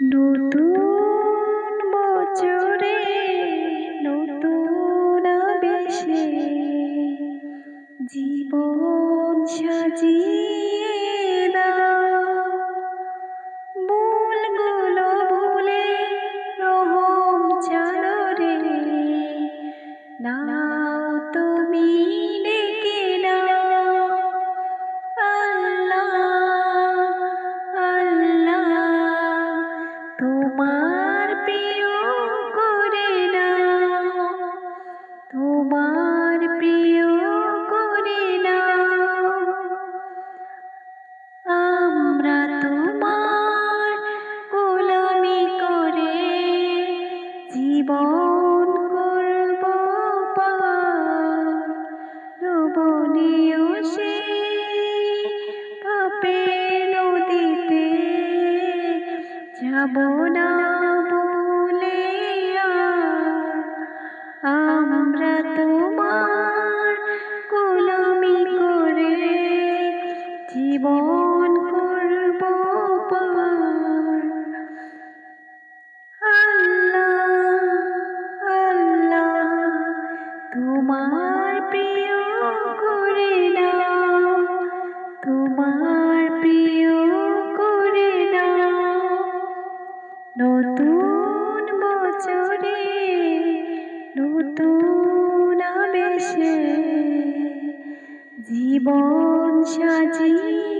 নতুন বছরে নতুন বেশে জীবন সাজিয়ে ভুলগুলো ভুলে রহম তুমি। যাব না বলে আমরা তোমার গোলামি করে জীবন করব আল্লাহ আল্লাহ তোমার জীবন সাজিয়ে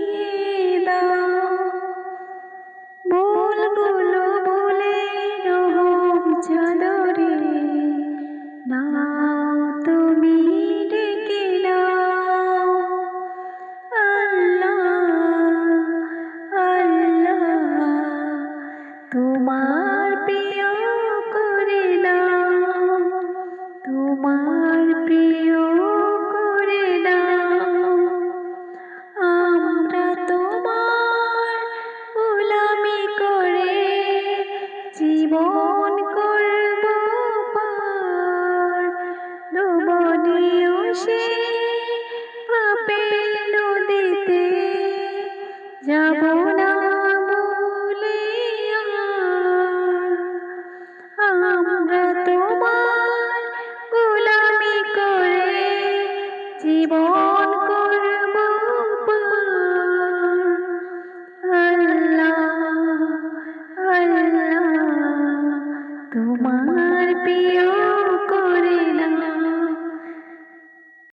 জীবন করব পার। ডুবনেও সে পাপে নদীতে যাব না বলে আমরা তোমার গোলামি করে জীবন be you.